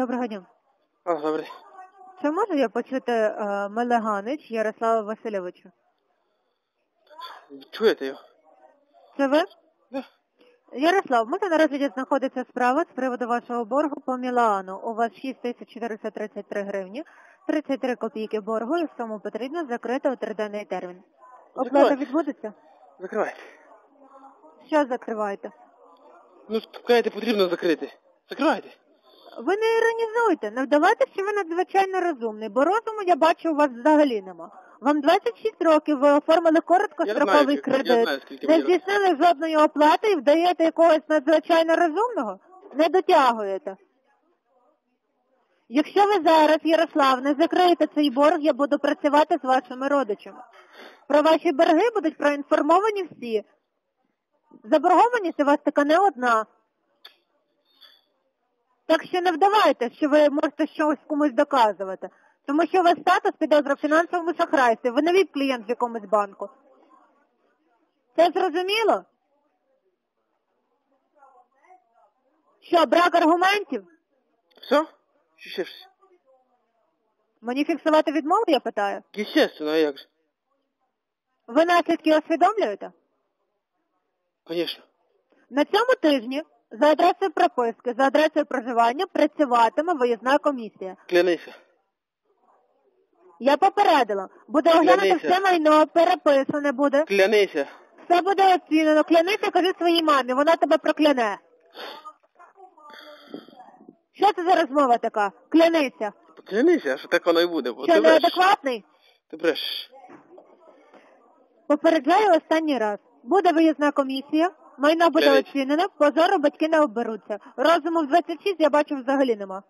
Доброго дня. А, добре. Чи можу я почути е, Мелеганич Ярослава Васильовича? Чуєте його? Це ви? Да. Ярослав, у мене на розгляді знаходиться справа з приводу вашого боргу по Мілану. У вас 6433 гривні, 33 копійки боргу, і в цьому потрібно закрити у триденний термін. Оплата Закривайте. відбудеться? Закривайте. Що закриваєте? Ну, кажете, потрібно закрити. Закривайте. Ви не іронізуйте, не вдавайте, що ви надзвичайно розумний, бо розуму я бачу у вас взагалі нема. Вам 26 років, ви оформили Я короткостроковий знаю, кредит, знаю, скільки не мені здійснили жодної оплати і вдаєте якогось надзвичайно розумного? Не дотягуєте. Якщо ви зараз, Ярослав, не закриєте цей борг, я буду працювати з вашими родичами. Про ваші борги будуть проінформовані всі. Заборгованість у вас така не одна. Так що не вдавайте, що ви можете щось комусь доказувати. Тому що у вас статус підозра в фінансовому шахрайстві. Ви віп клієнт в якомусь банку. Це зрозуміло? Що, брак аргументів? Все? Чи ще щось? Мені фіксувати відмову, я питаю. Естественно, а як же? Ви наслідки усвідомлюєте? Конечно. На цьому тижні за адресою прописки, за адресою проживання працюватиме виїзна комісія. Клянися. Я попередила. Буде оглянуто Клянися. все майно, переписане буде. Клянися. Все буде оцінено. Клянися, кажи своїй мамі, вона тебе прокляне. Що це за розмова така? Клянися. Клянися, що так воно і буде. Бо Що, ти неадекватний? Ти брешеш. Попереджаю останній раз. Буде виїзна комісія, майно буде оцінено, позору батьки не оберуться. Розуму в 26 я бачу взагалі нема.